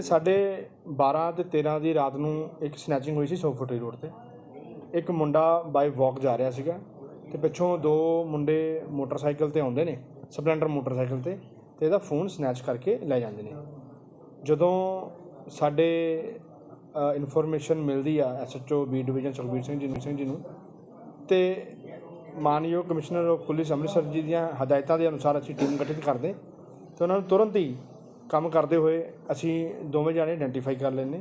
ਸਾਡੇ 12 ਤੇ 13 ਦੀ ਰਾਤ ਨੂੰ ਇੱਕ ਸਨੈਚਿੰਗ ਹੋਈ ਸੀ ਸੋਫਟਰੀ ਰੋਡ ਤੇ। ਇੱਕ ਮੁੰਡਾ ਬਾਈ ਵਾਕ ਜਾ ਰਿਹਾ ਸੀਗਾ ਤੇ ਪਿੱਛੋਂ ਦੋ ਮੁੰਡੇ ਮੋਟਰਸਾਈਕਲ ਤੇ ਆਉਂਦੇ ਨੇ, ਸਪਲੈਂਡਰ ਮੋਟਰਸਾਈਕਲ ਤੇ ਤੇ ਇਹਦਾ ਫੋਨ ਸਨੈਚ ਕਰਕੇ ਲੈ ਜਾਂਦੇ ਨੇ। ਜਦੋਂ ਸਾਡੇ ਇਨਫੋਰਮੇਸ਼ਨ ਮਿਲਦੀ ਆ SHO B division Sukhbir Singh ji ਨੂੰ, ਸਿੰਘ ਜੀ ਨੂੰ, ਤੇ ਮਾਨਯੋਗ ਕਮਿਸ਼ਨਰ ਆਫ ਪੁਲਿਸ ਅੰਮ੍ਰਿਤਸਰ ਜੀ ਦੀਆਂ ਹਦਾਇਤਾਂ ਦੇ ਅਨੁਸਾਰ ਅਸੀਂ ਟੀਮ ਗਠਿਤ ਕਰਦੇ ਤੇ ਉਹਨਾਂ ਨੂੰ ਤੁਰੰਤ ਹੀ ਕੰਮ ਕਰਦੇ ਹੋਏ ਅਸੀਂ ਦੋਵੇਂ ਜਾਣੇ ਆਇਡੈਂਟੀਫਾਈ ਕਰ ਲੈਂਦੇ।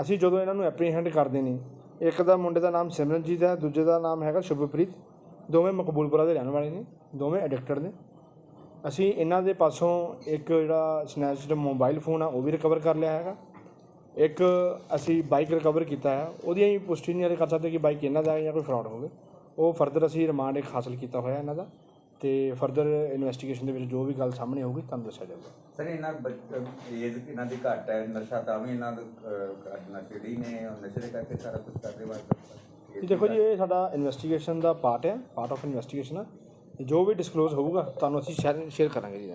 ਅਸੀਂ ਜਦੋਂ ਇਹਨਾਂ ਨੂੰ ਐਪਰੀਹੈਂਡ ਕਰਦੇ ਨੇ, ਇੱਕ ਦਾ ਮੁੰਡੇ ਦਾ ਨਾਮ ਸਿਮਰਨਜੀਤ ਹੈ, ਦੂਜੇ ਦਾ ਨਾਮ ਹੈਗਾ ਸ਼ੁਭਪ੍ਰੀਤ। ਦੋਵੇਂ ਮਕਬੂਲਪੁਰਾ ਦੇ ਰਹਿਣ ਵਾਲੇ ਨੇ, ਦੋਵੇਂ ਐਡਿਕਟਡ ਨੇ। ਅਸੀਂ ਇਹਨਾਂ ਦੇ ਪਾਸੋਂ ਇੱਕ ਜਿਹੜਾ ਸਨੈਚਡ ਮੋਬਾਈਲ ਫੋਨ ਆ, ਉਹ ਵੀ ਰਿਕਵਰ ਕਰ ਲਿਆ ਹੈਗਾ। ਇੱਕ ਅਸੀਂ ਬਾਈਕ ਰਿਕਵਰ ਕੀਤਾ ਹੈ ਉਹਦੀ ਅਸੀਂ ਪੁਸ਼ਟੀ ਨਹੀਂ ਹਾਲੇ ਕਰ ਸਕਦੇ ਕਿ ਬਾਈਕ ਇਹਨਾਂ ਦਾ ਹੈ ਜਾਂ ਕੋਈ ਫਰਾਡ ਹੋਵੇ। ਉਹ ਫਰਦਰ ਅਸੀਂ ਰਿਮਾਂਡ ਇੱਕ ਹਾਸਲ ਕੀਤਾ ਹੋਇਆ ਇਹਨਾਂ ਦਾ। ਤੇ ਫਰਦਰ ਇਨਵੈਸਟੀਗੇਸ਼ਨ ਦੇ ਵਿੱਚ ਜੋ ਵੀ ਗੱਲ ਸਾਹਮਣੇ ਆਊਗੀ ਤੁਹਾਨੂੰ ਦੱਸਿਆ ਜਾਊਗਾ। ਸਰ ਇਹਨਾਂ ਏਜ ਇਹਨਾਂ ਦੀ ਘੱਟ ਹੈ? ਨਸ਼ਾ ਤਾਂ ਵੀ ਇਹਨਾਂ ਦਾ ਨਸ਼ੇੜੀ ਨੇ? ਨਸ਼ੇ ਦੇ ਕਰਕੇ ਸਾਰਾ ਕੁਝ ਕਰਦੇ ਜੀ ਦੇਖੋ ਜੀ ਇਹ ਸਾਡਾ ਇਨਵੈਸਟੀਗੇਸ਼ਨ ਦਾ ਪਾਰਟ ਹੈ ਪਾਰਟ ਆਫ ਇਨਵੈਸਟੀਗੇਸ਼ਨ ਹੈ ਜੋ ਵੀ ਡਿਸਕਲੋਜ਼ ਹੋਊਗਾ ਤੁਹਾਨੂੰ ਅਸੀਂ ਸ਼ੇਅਰ ਕਰਾਂਗੇ ਜੀ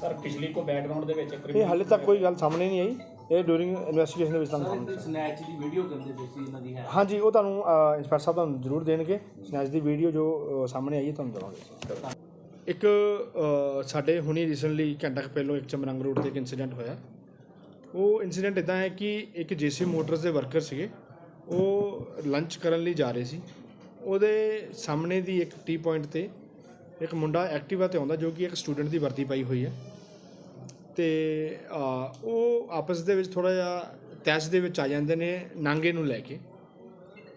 ਸਰ ਪਿਛਲੀ ਕੋ ਬੈਕਗ੍ਰਾਉਂਡ ਦੇ ਵਿੱਚ ਇਹ ਹਾਲੇ ਤੱਕ ਕੋਈ ਗੱਲ ਸਾਹਮਣੇ ਨਹੀਂ ਆਈ। ਇਹ ਡੂਰਿੰਗ ਇਨਵੈਸਟੀਗੇਸ਼ਨ ਦੇ ਵਿੱਚ ਤੁਹਾਨੂੰ ਸਾਹਮਣੇ ਸਨੈਚ ਦੀ ਵੀਡੀਓ ਕਰਦੇ ਪਏ ਸੀ ਇਹਨਾਂ ਦੀ ਹੈ। ਹਾਂਜੀ ਉਹ ਤੁਹਾਨੂੰ ਇੰਸਪੈਕਟਰ ਸਾਹਿਬ ਤੁਹਾਨੂੰ ਜ਼ਰੂਰ ਦੇਣਗੇ। ਸਨੈਚ ਦੀ ਵੀਡੀਓ ਜੋ ਅ, ਸਾਹਮਣੇ ਆਈ ਹੈ ਤੁਹਾਨੂੰ ਦਵਾਂਗੇ ਇੱਕ ਅ, ਸਾਡੇ ਹੁਣੀ ਰੀਸੈਂਟਲੀ ਘੰਟਾ ਕੁ ਪਹਿਲਾਂ ਇੱਕ ਚਮਰੰਗ ਰੋਡ ਤੇ ਇੱਕ ਇਨਸੀਡੈਂਟ ਹੋਇਆ। ਉਹ ਇਨਸੀਡੈਂਟ ਇਦਾਂ ਹੈ ਕਿ ਇੱਕ ਜੇਸੀ ਮੋਟਰਸ ਦੇ ਵਰਕਰ ਸੀਗੇ। ਉਹ ਲੰਚ ਕਰਨ ਲਈ ਜਾ ਰਹੇ ਸੀ। ਉਹਦੇ ਸਾਹਮਣੇ ਦੀ ਇੱਕ ਟੀ ਪੁਆਇੰਟ ਤੇ ਇੱਕ ਮੁੰਡਾ ਐਕਟਿਵਾ ਤੇ ਆਉਂਦਾ ਜੋ ਕਿ ਇੱਕ ਸਟੂਡੈਂਟ ਦੀ ਵਰਦੀ ਪਾਈ ਹੋਈ ਹੈ। ਤੇ ਉਹ ਆਪਸ ਦੇ ਵਿੱਚ ਥੋੜਾ ਜਿਹਾ ਤੈਸ਼ ਦੇ ਵਿੱਚ ਆ ਜਾਂਦੇ ਨੇ ਨਾਂਗੇ ਨੂੰ ਲੈ ਕੇ।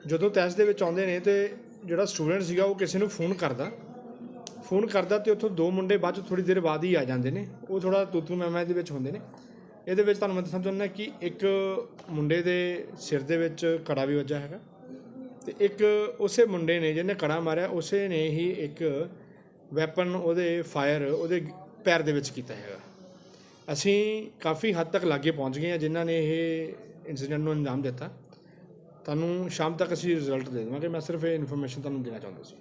ਜਦੋਂ ਤੈਸ਼ ਦੇ ਵਿੱਚ ਆਉਂਦੇ ਨੇ ਤੇ ਜਿਹੜਾ ਸਟੂਡੈਂਟ ਸੀਗਾ ਉਹ ਕਿਸੇ ਨੂੰ ਫੋਨ ਕਰਦਾ। ਫੋਨ ਕਰਦਾ ਤੇ ਉੱਥੋਂ ਦੋ ਮੁੰਡੇ ਬਾਅਦ ਚ ਥੋੜੀ ਦੇਰ ਬਾਅਦ ਹੀ ਆ ਜਾਂਦੇ ਨੇ। ਉਹ ਥੋੜਾ ਤੂਤੂ, ਮੈਮਾ ਦੇ ਵਿੱਚ ਹੁੰਦੇ ਨੇ। ਇਹਦੇ ਵਿੱਚ ਤੁਹਾਨੂੰ ਮੈਂ ਦੱਸਣਾ ਚਾਹੁੰਦਾ ਕਿ ਇੱਕ ਮੁੰਡੇ ਦੇ ਸਿਰ ਦੇ ਵਿੱਚ ਕੜਾ ਵੀ ਵੱਜਾ ਹੈਗਾ ਤੇ ਇੱਕ ਉਸੇ ਮੁੰਡੇ ਨੇ ਜਿਹਨੇ ਕੜਾ ਮਾਰਿਆ, ਉਸੇ ਨੇ ਹੀ ਇੱਕ ਵੈਪਨ ਉਹਦੇ ਫਾਇਰ, ਉਹਦੇ ਪੈਰ ਦੇ ਵਿੱਚ ਕੀਤਾ ਹੈਗਾ। ਅਸੀਂ ਕਾਫੀ ਹੱਦ ਤੱਕ ਲਾਗੇ ਪਹੁੰਚ ਗਏ ਹਾਂ ਜਿਨ੍ਹਾਂ ਨੇ ਇਹ ਇਨਸੀਡੈਂਟ ਨੂੰ ਅੰਜਾਮ ਦਿੱਤਾ। ਤੁਹਾਨੂੰ ਸ਼ਾਮ ਤੱਕ ਅਸੀਂ ਰਿਜ਼ਲਟ ਦੇ ਦੇਵਾਂਗੇ। ਮੈਂ ਸਿਰਫ ਇਹ ਇਨਫੋਰਮੇਸ਼ਨ ਤੁਹਾਨੂੰ ਦੇਣਾ ਚਾਹੁੰਦਾ ਸੀ।